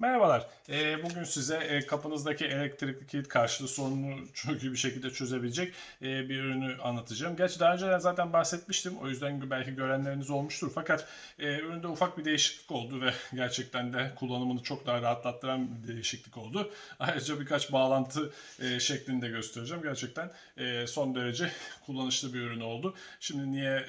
Merhabalar. Ee, bugün size e, kapınızdaki elektrikli kilit karşılığı sorununu çok iyi bir şekilde çözebilecek e, bir ürünü anlatacağım. Gerçi daha önceden zaten bahsetmiştim. O yüzden belki görenleriniz olmuştur. Fakat e, üründe ufak bir değişiklik oldu ve gerçekten de kullanımını çok daha rahatlattıran bir değişiklik oldu. Ayrıca birkaç bağlantı e, şeklini de göstereceğim. Gerçekten son derece kullanışlı bir ürün oldu. Şimdi niye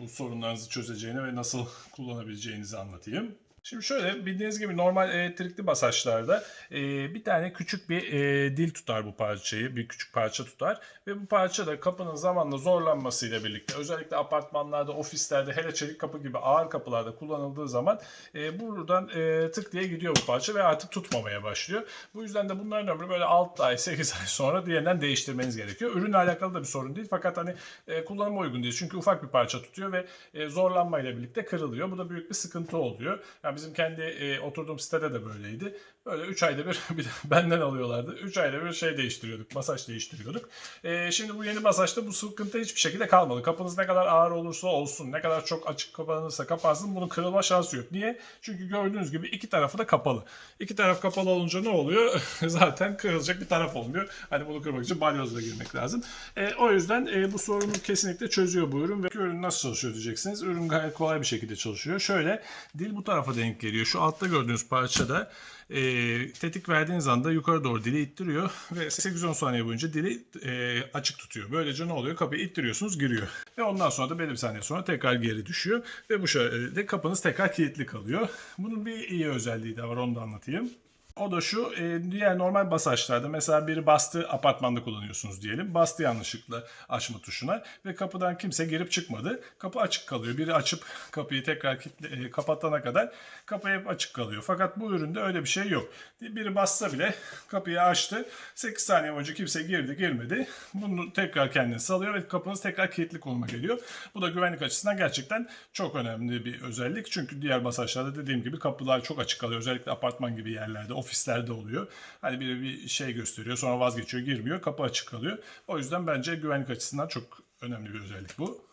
bu sorunlarınızı çözeceğini ve nasıl kullanabileceğinizi anlatayım. Şimdi şöyle bildiğiniz gibi normal elektrikli basaçlarda e, bir tane küçük bir e, dil tutar bu parçayı, bir küçük parça tutar ve bu parça da kapının zamanla zorlanmasıyla birlikte özellikle apartmanlarda, ofislerde, hele çelik kapı gibi ağır kapılarda kullanıldığı zaman e, buradan e, tık diye gidiyor bu parça ve artık tutmamaya başlıyor. Bu yüzden de bunların ömrü böyle 6 ay, 8 ay sonra diğerinden değiştirmeniz gerekiyor. Ürünle alakalı da bir sorun değil fakat hani e, kullanıma uygun değil çünkü ufak bir parça tutuyor ve e, zorlanmayla birlikte kırılıyor. Bu da büyük bir sıkıntı oluyor. Yani bizim kendi e, oturduğum sitede de böyleydi. Böyle 3 ayda bir, bir de benden alıyorlardı. 3 ayda bir şey değiştiriyorduk, masaj değiştiriyorduk. E, şimdi bu yeni masajda bu sıkıntı hiçbir şekilde kalmadı. Kapınız ne kadar ağır olursa olsun, ne kadar çok açık kapanırsa kapansın bunun kırılma şansı yok. Niye? Çünkü gördüğünüz gibi iki tarafı da kapalı. İki taraf kapalı olunca ne oluyor? Zaten kırılacak bir taraf olmuyor. Hani bunu kırmak için balyozla girmek lazım. E, o yüzden e, bu sorunu kesinlikle çözüyor bu ürün. Ve ürün nasıl çalışıyor diyeceksiniz. Ürün gayet kolay bir şekilde çalışıyor. Şöyle dil bu tarafa denk geliyor. Şu altta gördüğünüz parçada e, tetik verdiğiniz anda yukarı doğru dili ittiriyor ve 8-10 saniye boyunca dili e, açık tutuyor. Böylece ne oluyor? Kapıyı ittiriyorsunuz giriyor. Ve ondan sonra da belli bir saniye sonra tekrar geri düşüyor. Ve bu şekilde kapınız tekrar kilitli kalıyor. Bunun bir iyi özelliği de var onu da anlatayım. O da şu, e, diğer normal basaçlarda mesela biri bastı apartmanda kullanıyorsunuz diyelim. Bastı yanlışlıkla açma tuşuna ve kapıdan kimse girip çıkmadı. Kapı açık kalıyor. Biri açıp kapıyı tekrar kilitle, e, kapatana kadar kapı hep açık kalıyor. Fakat bu üründe öyle bir şey yok. Biri bassa bile kapıyı açtı. 8 saniye boyunca kimse girdi girmedi. Bunu tekrar kendini salıyor ve kapınız tekrar kilitli konuma geliyor. Bu da güvenlik açısından gerçekten çok önemli bir özellik. Çünkü diğer basaçlarda dediğim gibi kapılar çok açık kalıyor. Özellikle apartman gibi yerlerde, ofislerde oluyor. Hani biri bir şey gösteriyor sonra vazgeçiyor girmiyor kapı açık kalıyor. O yüzden bence güvenlik açısından çok önemli bir özellik bu.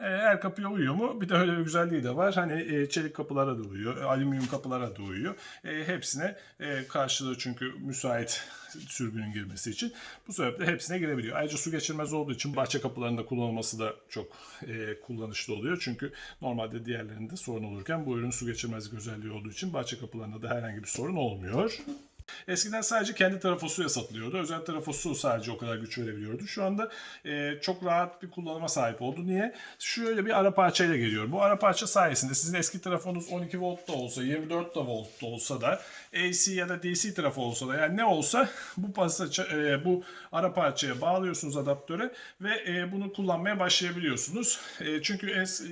E, Her kapıya uyuyor mu? Bir de öyle bir güzelliği de var. Hani e, çelik kapılara da uyuyor, e, alüminyum kapılara da uyuyor. Hepsine karşılığı çünkü müsait sürgünün girmesi için. Bu sebeple hepsine girebiliyor. Ayrıca su geçirmez olduğu için bahçe kapılarında kullanılması da çok kullanışlı oluyor. Çünkü normalde diğerlerinde sorun olurken bu ürün su geçirmezlik özelliği olduğu için bahçe kapılarında da herhangi bir sorun olmuyor. Eskiden sadece kendi trafosuyla satılıyordu. Özel trafosu sadece o kadar güç verebiliyordu. Şu anda e, çok rahat bir kullanıma sahip oldu. Niye? Şöyle bir ara parçayla geliyor. Bu ara parça sayesinde sizin eski trafonuz 12 volt da olsa, 24 da volt da olsa da AC ya da DC trafo olsa da yani ne olsa bu pasaça, e, bu ara parçaya bağlıyorsunuz adaptöre ve e, bunu kullanmaya başlayabiliyorsunuz. E, çünkü es,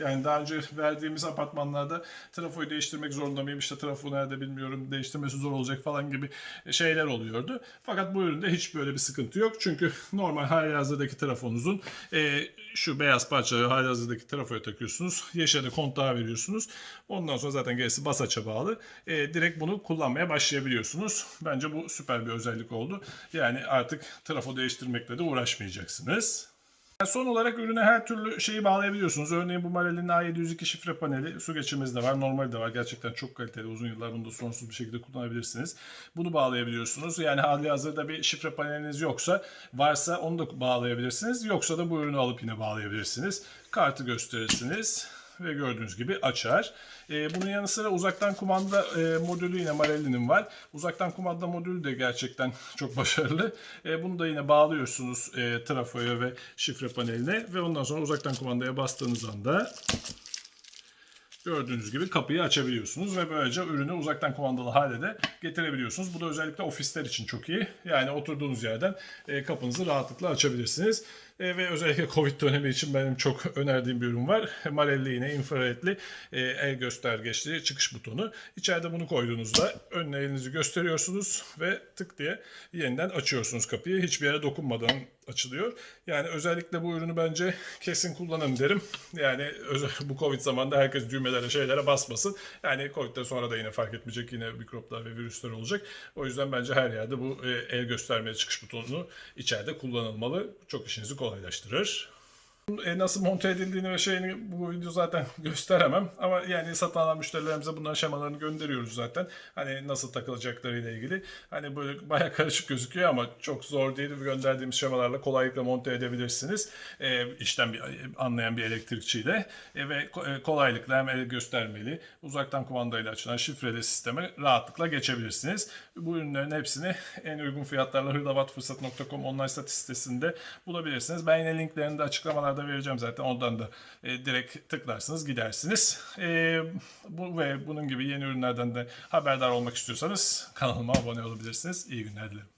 yani daha önce verdiğimiz apartmanlarda trafoyu değiştirmek zorunda mıyım? İşte trafo nerede bilmiyorum. Değiştirmesi zor olacak falan gibi şeyler oluyordu. Fakat bu üründe hiç böyle bir sıkıntı yok. Çünkü normal halihazırdaki trafonuzun şu beyaz parçayı halihazırdaki trafoya takıyorsunuz. Yeşile de kontağı veriyorsunuz. Ondan sonra zaten gerisi basaça bağlı. Direkt bunu kullanmaya başlayabiliyorsunuz. Bence bu süper bir özellik oldu. Yani artık trafo değiştirmekle de uğraşmayacaksınız. Son olarak ürüne her türlü şeyi bağlayabiliyorsunuz. Örneğin bu Marel'in A702 şifre paneli su geçirmezi de var, normali de var. Gerçekten çok kaliteli. Uzun yıllar bunu da sorunsuz bir şekilde kullanabilirsiniz. Bunu bağlayabiliyorsunuz. Yani hali hazırda bir şifre paneliniz yoksa, varsa onu da bağlayabilirsiniz. Yoksa da bu ürünü alıp yine bağlayabilirsiniz. Kartı gösterirsiniz ve gördüğünüz gibi açar. E, bunun yanı sıra uzaktan kumanda e, modülü yine Marelli'nin var. Uzaktan kumanda modülü de gerçekten çok başarılı. E, bunu da yine bağlıyorsunuz e, trafoya ve şifre paneline ve ondan sonra uzaktan kumandaya bastığınız anda gördüğünüz gibi kapıyı açabiliyorsunuz ve böylece ürünü uzaktan kumandalı hale de getirebiliyorsunuz. Bu da özellikle ofisler için çok iyi. Yani oturduğunuz yerden e, kapınızı rahatlıkla açabilirsiniz. E, ve özellikle Covid dönemi için benim çok önerdiğim bir ürün var. Marelli yine infraredli e, el göstergeçli çıkış butonu. İçeride bunu koyduğunuzda önüne elinizi gösteriyorsunuz ve tık diye yeniden açıyorsunuz kapıyı. Hiçbir yere dokunmadan açılıyor. Yani özellikle bu ürünü bence kesin kullanın derim. Yani bu Covid zamanında herkes düğmelere şeylere basmasın. Yani Covid'den sonra da yine fark etmeyecek yine mikroplar ve virüsler olacak. O yüzden bence her yerde bu e, el göstermeli çıkış butonunu içeride kullanılmalı. Çok işinizi kolaylaştırır. E, nasıl monte edildiğini ve şeyini bu video zaten gösteremem. Ama yani satın alan müşterilerimize bunların şemalarını gönderiyoruz zaten. Hani nasıl takılacaklarıyla ilgili. Hani böyle baya karışık gözüküyor ama çok zor değil. Gönderdiğimiz şemalarla kolaylıkla monte edebilirsiniz. E, işten bir, anlayan bir elektrikçiyle. E, ve e, kolaylıkla hem el göstermeli, uzaktan kumandayla açılan şifreli sisteme rahatlıkla geçebilirsiniz. Bu ürünlerin hepsini en uygun fiyatlarla hırdavatfırsat.com online satış sitesinde bulabilirsiniz. Ben yine linklerini de açıklamalarda vereceğim zaten. Oradan da e, direkt tıklarsınız gidersiniz. E, bu ve bunun gibi yeni ürünlerden de haberdar olmak istiyorsanız kanalıma abone olabilirsiniz. İyi günler dilerim.